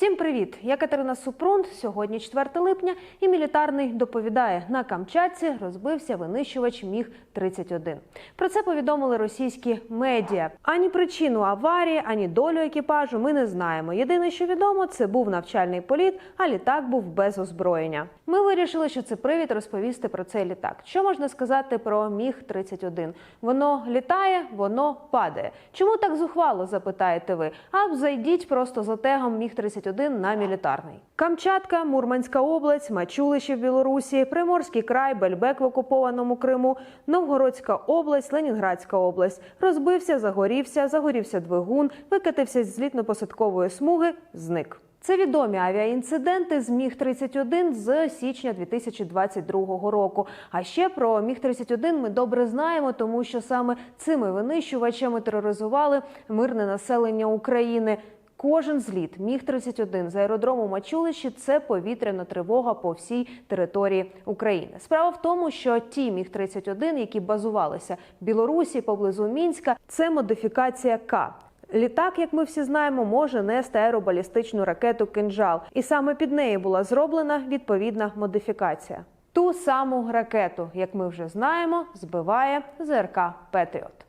Всім привіт! Я Катерина Супрун. Сьогодні 4 липня, і мілітарний доповідає на Камчатці розбився винищувач Міг 31 Про це повідомили російські медіа. Ані причину аварії, ані долю екіпажу ми не знаємо. Єдине, що відомо, це був навчальний політ, а літак був без озброєння. Ми вирішили, що це привід розповісти про цей літак. Що можна сказати про Міг 31 Воно літає, воно падає. Чому так зухвало? запитаєте ви? А зайдіть просто за тегом Міг 31 на мілітарний. Камчатка, Мурманська область, Мачулище в Білорусі, Приморський край, Бельбек в окупованому Криму, Новгородська область, Ленінградська область. Розбився, загорівся, загорівся двигун, викатився з злітно-посадкової смуги, зник. Це відомі авіаінциденти з Міг 31 з січня 2022 року. А ще про Міг 31 ми добре знаємо, тому що саме цими винищувачами тероризували мирне населення України. Кожен зліт міг 31 з аеродрому Мачулищі це повітряна тривога по всій території України. Справа в тому, що ті міг 31 які базувалися в Білорусі поблизу Мінська, це модифікація К. Літак, як ми всі знаємо, може нести аеробалістичну ракету «Кинжал», і саме під неї була зроблена відповідна модифікація. Ту саму ракету, як ми вже знаємо, збиває ЗРК Петріот.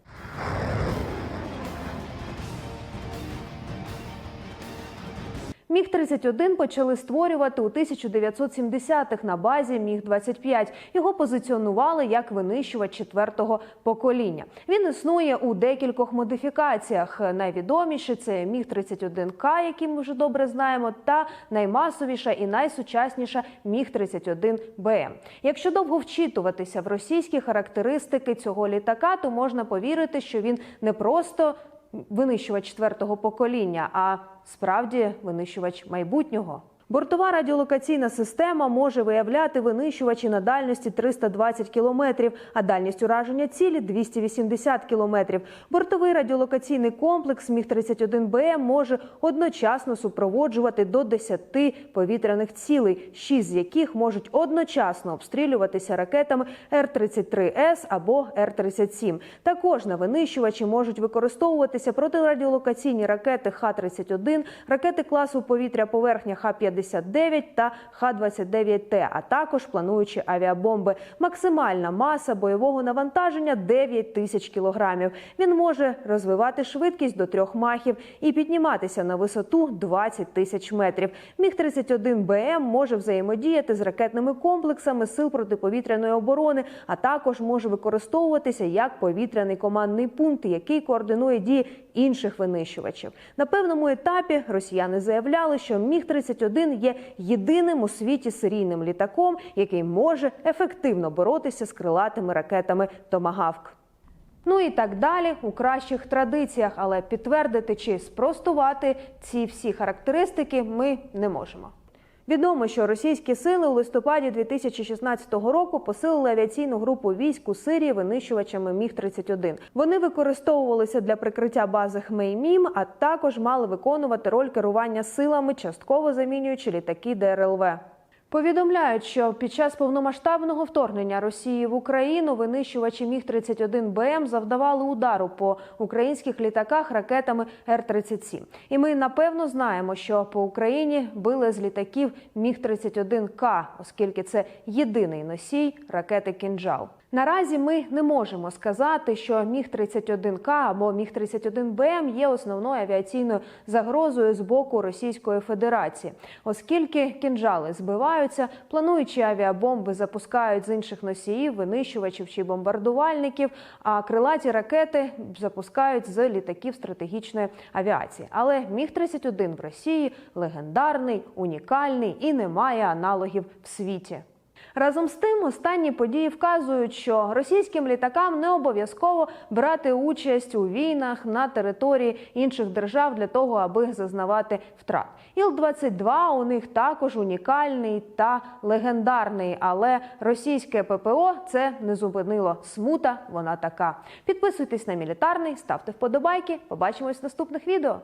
Міг-31 почали створювати у 1970-х на базі Міг-25. Його позиціонували як винищувач четвертого покоління. Він існує у декількох модифікаціях. Найвідоміші це Міг-31К, який ми вже добре знаємо, та наймасовіша і найсучасніша Міг-31БМ. Якщо довго вчитуватися в російські характеристики цього літака, то можна повірити, що він не просто винищувач четвертого покоління, а справді винищувач майбутнього. Бортова радіолокаційна система може виявляти винищувачі на дальності 320 кілометрів, а дальність ураження цілі 280 кілометрів. Бортовий радіолокаційний комплекс Міг-31БМ може одночасно супроводжувати до 10 повітряних цілей, 6 з яких можуть одночасно обстрілюватися ракетами Р-33С або Р-37. Також на винищувачі можуть використовуватися протирадіолокаційні ракети Х-31, ракети класу повітря-поверхня Х-50, Х-59 та Х-29Т, а також плануючі авіабомби. Максимальна маса бойового навантаження 9 тисяч кілограмів. Він може розвивати швидкість до трьох махів і підніматися на висоту 20 тисяч метрів. Міг 31 БМ може взаємодіяти з ракетними комплексами сил протиповітряної оборони, а також може використовуватися як повітряний командний пункт, який координує дії інших винищувачів. На певному етапі росіяни заявляли, що міг 31 є єдиним у світі серійним літаком, який може ефективно боротися з крилатими ракетами Томагавк. Ну і так далі у кращих традиціях, але підтвердити чи спростувати ці всі характеристики ми не можемо. Відомо, що російські сили у листопаді 2016 року посилили авіаційну групу військ у Сирії винищувачами Міг 31 Вони використовувалися для прикриття бази Хмеймім, а також мали виконувати роль керування силами, частково замінюючи літаки ДРЛВ. Повідомляють, що під час повномасштабного вторгнення Росії в Україну винищувачі Міг 31 БМ завдавали удару по українських літаках ракетами Р-37. І ми напевно знаємо, що по Україні били з літаків Міг 31 К, оскільки це єдиний носій ракети «Кінжал». Наразі ми не можемо сказати, що міг 31 к або міг 31 БМ є основною авіаційною загрозою з боку Російської Федерації, оскільки кінжали збиваються, плануючі авіабомби запускають з інших носіїв, винищувачів чи бомбардувальників. А крилаті ракети запускають з літаків стратегічної авіації. Але міг 31 в Росії легендарний, унікальний і не має аналогів в світі. Разом з тим, останні події вказують, що російським літакам не обов'язково брати участь у війнах на території інших держав для того, аби зазнавати втрат. Іл-22 у них також унікальний та легендарний, але російське ППО це не зупинило. Смута вона така. Підписуйтесь на мілітарний, ставте вподобайки. Побачимось в наступних відео.